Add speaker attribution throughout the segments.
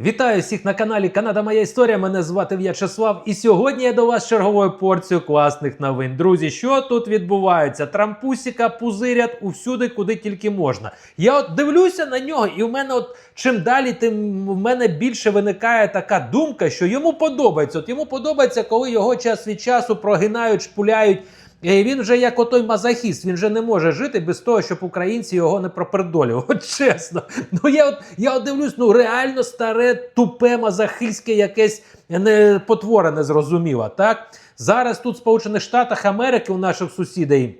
Speaker 1: Вітаю всіх на каналі Канада Моя Історія. Мене звати В'ячеслав. І сьогодні я до вас черговою порцією класних новин. Друзі, що тут відбувається? Трампусіка пузирять усюди, куди тільки можна. Я от дивлюся на нього, і в мене, от чим далі, тим в мене більше виникає така думка, що йому подобається. От йому подобається, коли його час від часу прогинають, шпуляють. І він вже як отой мазохіст, він вже не може жити без того, щоб українці його не пропердолювали. От чесно. Ну я от я от дивлюсь, ну реально старе, тупе, мазохистське, якесь не потвора незрозуміла. Так зараз тут в Сполучених Штатах Америки у наших сусідей.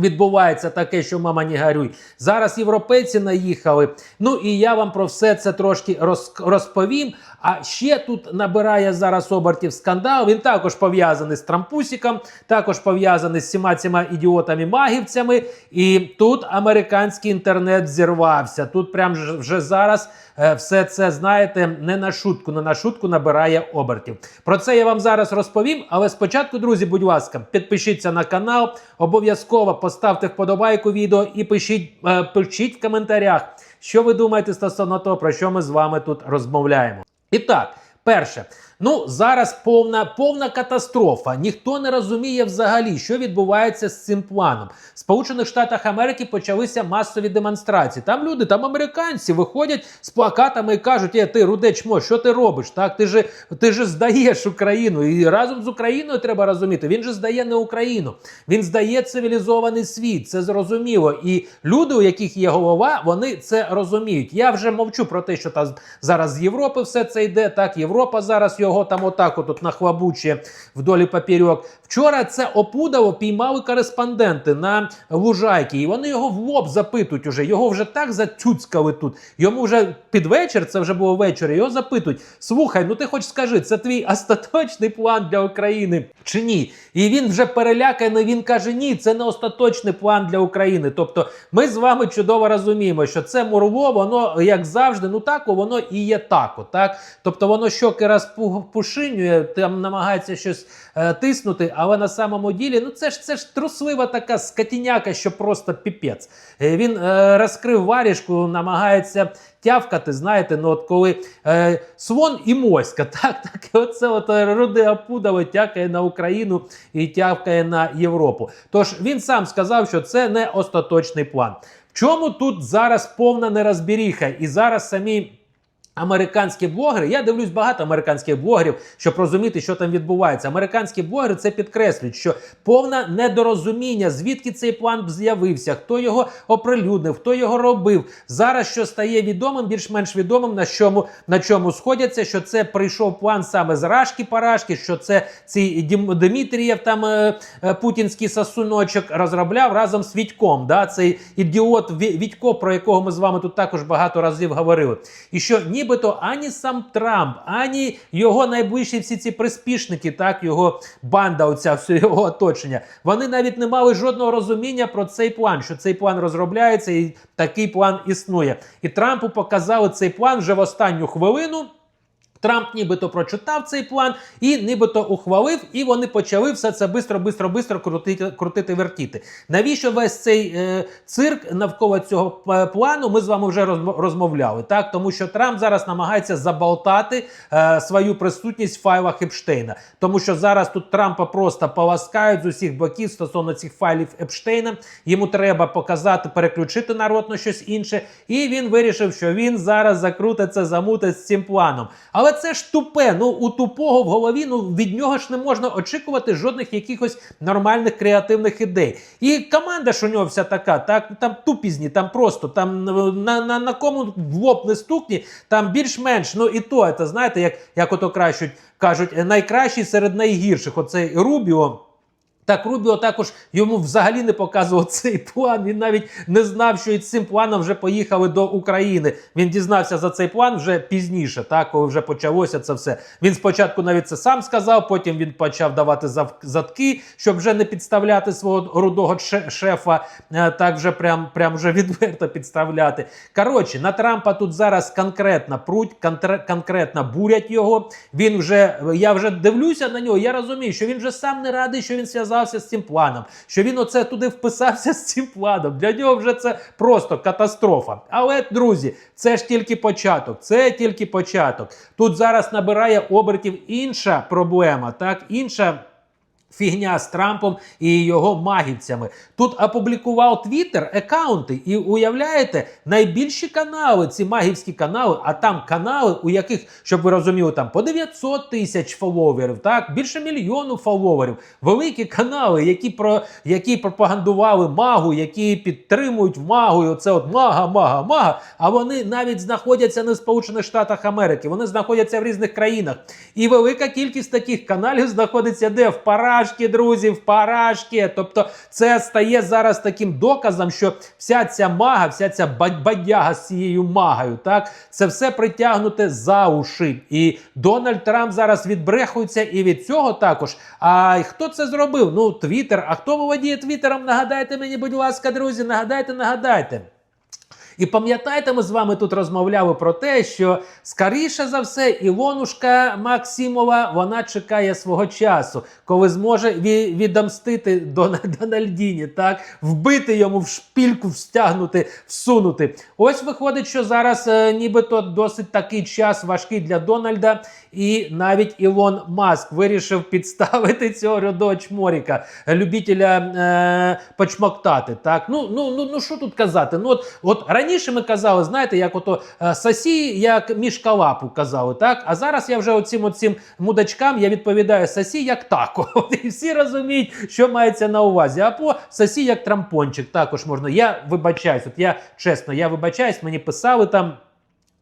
Speaker 1: Відбувається таке, що мама не гарюй. Зараз європейці наїхали. Ну і я вам про все це трошки роз, розповім. А ще тут набирає зараз обертів скандал. Він також пов'язаний з Трампусіком, також пов'язаний з всіма цими ідіотами-магівцями. І тут американський інтернет зірвався. Тут прям вже зараз е, все це, знаєте, не на шутку, не на шутку набирає обертів. Про це я вам зараз розповім. Але спочатку, друзі, будь ласка, підпишіться на канал, обов'язково поставте вподобайку відео і пишіть, е, пишіть в коментарях, що ви думаєте стосовно того, про що ми з вами тут розмовляємо. І так, перше. Ну, зараз повна повна катастрофа. Ніхто не розуміє взагалі, що відбувається з цим планом. В Сполучених Штатах Америки почалися масові демонстрації. Там люди, там американці виходять з плакатами і кажуть: е, ти руде чмо, що ти робиш? Так, ти же ти же здаєш Україну. І разом з Україною треба розуміти. Він же здає не Україну, він здає цивілізований світ. Це зрозуміло. І люди, у яких є голова, вони це розуміють. Я вже мовчу про те, що там зараз з Європи все це йде. Так, Європа зараз його там отак от нахлабучує вдолі папірьок. Вчора це опудало піймали кореспонденти на лужайки, і вони його в лоб запитують уже. Його вже так затюцькали тут. Йому вже під вечір, це вже було ввечері. Його запитують: слухай, ну ти хоч скажи, це твій остаточний план для України чи ні? І він вже переляканий. Він каже: Ні, це не остаточний план для України. Тобто, ми з вами чудово розуміємо, що це мурло, воно як завжди, ну так воно і є тако. Так, тобто воно щоки раз пу- пушинює, там намагається щось е, тиснути, але на самому ділі, ну це ж це ж труслива така скотіняка, що просто піпець. Е, він е, розкрив варішку, намагається тявкати. Знаєте, ну от коли е, слон і моська, так, так і оце от е, руде опудало тякає на Україну і тявкає на Європу. Тож він сам сказав, що це не остаточний план. Чому тут зараз повна нерозбіріха? І зараз самі. Американські блогери, я дивлюсь багато американських блогерів, щоб розуміти, що там відбувається. Американські блогери це підкреслюють, що повне недорозуміння, звідки цей план з'явився, хто його оприлюднив, хто його робив. Зараз що стає відомим, більш-менш відомим, на чому на чому сходяться, що це прийшов план саме з Рашки Парашки, що це цей Дмитрієв, там е, е, путінський сосуночок розробляв разом з Вітьком. Да? Цей ідіот Ві- Вітько, про якого ми з вами тут також багато разів говорили. І що нібито ані сам Трамп, ані його найближчі всі ці приспішники, так його банда, оця все його оточення, вони навіть не мали жодного розуміння про цей план, що цей план розробляється і такий план існує. І Трампу показали цей план вже в останню хвилину. Трамп нібито прочитав цей план і нібито ухвалив, і вони почали все це бистро, бистро, бистро крутити, крутити, вертіти. Навіщо весь цей е, цирк навколо цього е, плану? Ми з вами вже розмовляли. Так, тому що Трамп зараз намагається заболтати е, свою присутність в файлах Епштейна, тому що зараз тут Трампа просто поласкають з усіх боків стосовно цих файлів Епштейна. Йому треба показати, переключити народ на щось інше. І він вирішив, що він зараз закрутиться, замутить з цим планом. Але це ж тупе. Ну у тупого в голові ну від нього ж не можна очікувати жодних якихось нормальних креативних ідей. І команда ж у нього вся така, так там тупізні, там просто там на, на, на кому в лоб не стукні, там більш-менш. Ну і то, це знаєте, як, як ото кращуть кажуть, найкращий серед найгірших. Оцей Рубіо. Так, Рубіо також йому взагалі не показував цей план. Він навіть не знав, що із цим планом вже поїхали до України. Він дізнався за цей план вже пізніше, так, коли вже почалося це все. Він спочатку навіть це сам сказав, потім він почав давати задки, щоб вже не підставляти свого рудого ше- шефа, е, так вже прям, прям вже відверто підставляти. Коротше, на Трампа тут зараз конкретно пруть, конкретно бурять його. Він вже, я вже дивлюся на нього, я розумію, що він вже сам не радий, що він зв'язав вписався з цим планом, що він оце туди вписався з цим планом. Для нього вже це просто катастрофа. Але, друзі, це ж тільки початок. Це тільки початок. Тут зараз набирає обертів інша проблема, так, інша. Фігня з Трампом і його магівцями. Тут опублікував Твіттер аккаунти, і уявляєте, найбільші канали, ці магівські канали, а там канали, у яких, щоб ви розуміли, там по 900 тисяч фоловерів, так, більше мільйону фоловерів. Великі канали, які про які пропагандували магу, які підтримують магу. І оце от мага, мага, мага. А вони навіть знаходяться не в Сполучених Штатах Америки, вони знаходяться в різних країнах. І велика кількість таких каналів знаходиться де в парашки, друзі, в парашки. Тобто, це стає зараз таким доказом, що вся ця мага, вся ця бадяга з цією магою, так це все притягнуте за уші. І Дональд Трамп зараз відбрехується і від цього також. А хто це зробив? Ну, Твіттер. А хто володіє Твіттером? Нагадайте мені, будь ласка, друзі, нагадайте, нагадайте. І пам'ятаєте, ми з вами тут розмовляли про те, що скоріше за все, Ілонушка Максимова вона чекає свого часу, коли зможе відомстити Дона- Дональдіні, так вбити йому в шпільку, встягнути, всунути. Ось виходить, що зараз е, нібито досить такий час важкий для Дональда, і навіть Ілон Маск вирішив підставити цього рядового чморіка, любителя е, почмоктати. Так, ну ну ну ну що тут казати? Ну от, от раніше ми казали, знаєте, як ото сасі, сосі, як мішкалапу казали, так. А зараз я вже оцим оцим мудачкам я відповідаю сосі як тако. І всі розуміють, що мається на увазі. Або сасі як трампончик також можна. Я вибачаюсь, от я чесно, я вибачаюсь, мені писали там.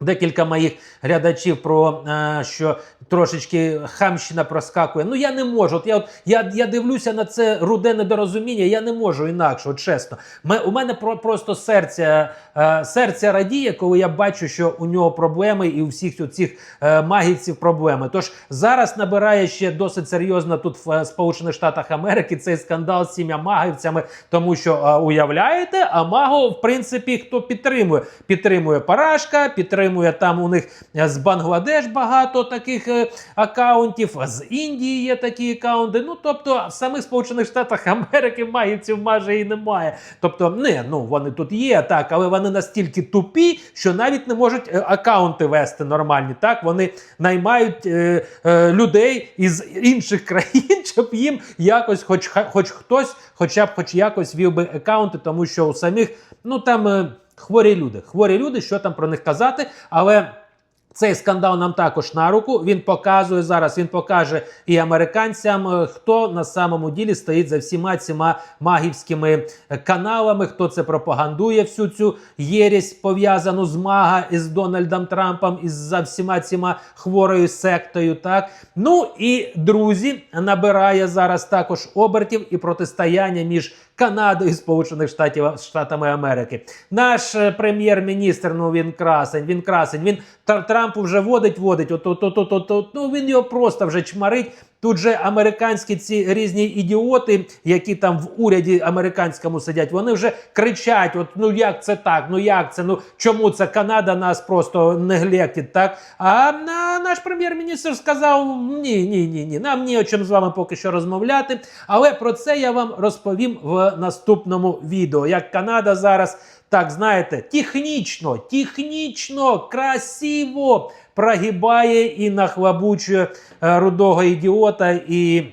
Speaker 1: Декілька моїх глядачів про е, що трошечки хамщина проскакує. Ну я не можу. От я от я, я дивлюся на це руде недорозуміння. Я не можу інакше, от чесно. Ме, у мене про, просто серце, е, серце радіє, коли я бачу, що у нього проблеми, і у всіх цих е, магівців проблеми. Тож зараз набирає ще досить серйозно тут в е, Сполучених Штатах Америки цей скандал з цими магівцями, тому що уявляєте, а маго, в принципі, хто підтримує? Підтримує Парашка, підтримує там у них е, з Бангладеш багато таких е, акаунтів, з Індії є такі акаунти. Ну тобто в самих Сполучених Штатах Америки магівців майже і немає. Тобто, не, ну вони тут є, так, але вони настільки тупі, що навіть не можуть е, акаунти вести нормальні. Так, вони наймають е, е, людей із інших країн, щоб їм якось, хоч, хоч хтось, хоча б хоч якось вів би акаунти, тому що у самих, ну там. Хворі люди, хворі люди, що там про них казати, але цей скандал нам також на руку. Він показує зараз. Він покаже і американцям, е, хто на самому ділі стоїть за всіма цими магівськими е, каналами, хто це пропагандує всю цю єресь пов'язану з мага із Дональдом Трампом і за всіма цими хворою сектою. Так ну і друзі набирає зараз також обертів і протистояння між. Канадою і Сполучених Штатів Штатами Америки. Наш е, прем'єр-міністр, ну він красень, він красень. Він Тр- Трампу вже водить, водить. От, от, от, от, от. Ну він його просто вже чмарить. Тут же американські ці різні ідіоти, які там в уряді американському сидять, вони вже кричать: от ну як це так? Ну як це? Ну чому це Канада нас просто неглектить, так? А на, наш прем'єр-міністр сказав: ні, ні, ні, ні. Нам ні о чим з вами поки що розмовляти. Але про це я вам розповім в наступному відео. Як Канада зараз, так знаєте, технічно, технічно, красиво прогибає і нахлабучує е, рудого ідіота і.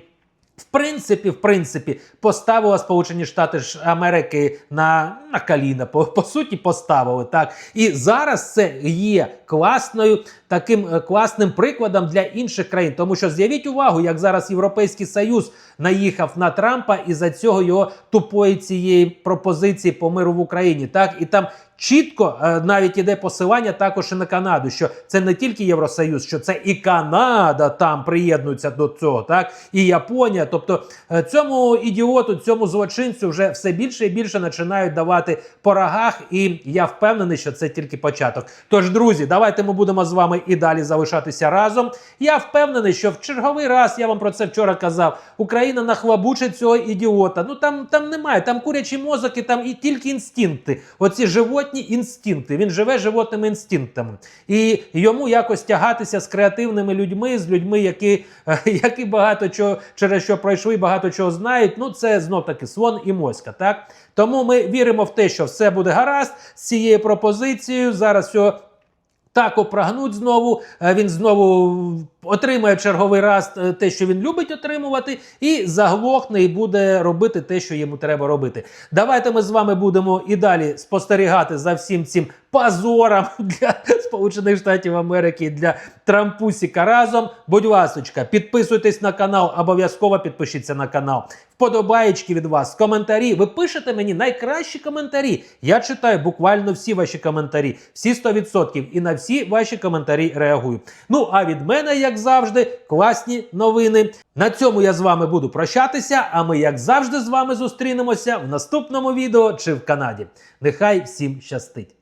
Speaker 1: В принципі, в принципі, поставила Сполучені Штати Америки на, на коліна. По, по суті, поставили так. І зараз це є класною таким е, класним прикладом для інших країн. Тому що з'явіть увагу, як зараз Європейський Союз наїхав на Трампа і за цього його тупої цієї пропозиції по миру в Україні. Так і там чітко е, навіть іде посилання також і на Канаду, що це не тільки Євросоюз, що це і Канада там приєднується до цього, так і Японія. Тобто е, цьому ідіоту, цьому злочинцю вже все більше і більше починають давати по рогах, і я впевнений, що це тільки початок. Тож, друзі, давайте ми будемо з вами і далі залишатися разом. Я впевнений, що в черговий раз я вам про це вчора казав. Україна нахлабучить цього ідіота. Ну там там немає, там курячі мозоки, там і тільки інстинкти. Оці животні животні інстинкти. Він живе животними інстинктами. І йому якось тягатися з креативними людьми, з людьми, які, е, які багато чого через що пройшли, багато чого знають. Ну, це знов таки слон і моська. Так тому ми віримо в те, що все буде гаразд з цією пропозицією. Зараз все так опрагнуть знову. е, Він знову отримає черговий раз е, те, що він любить отримувати, і заглохне і буде робити те, що йому треба робити. Давайте ми з вами будемо і далі спостерігати за всім цим позором для Сполучених Штатів Америки для Трампусіка разом. Будь ласочка, підписуйтесь на канал, обов'язково підпишіться на канал. Вподобаєчки від вас, коментарі. Ви пишете мені найкращі коментарі. Я читаю буквально всі ваші коментарі, всі 100%. І на всі ваші коментарі реагую. Ну а від мене, як завжди, класні новини. На цьому я з вами буду прощатися. А ми, як завжди, з вами зустрінемося в наступному відео чи в Канаді. Нехай всім щастить!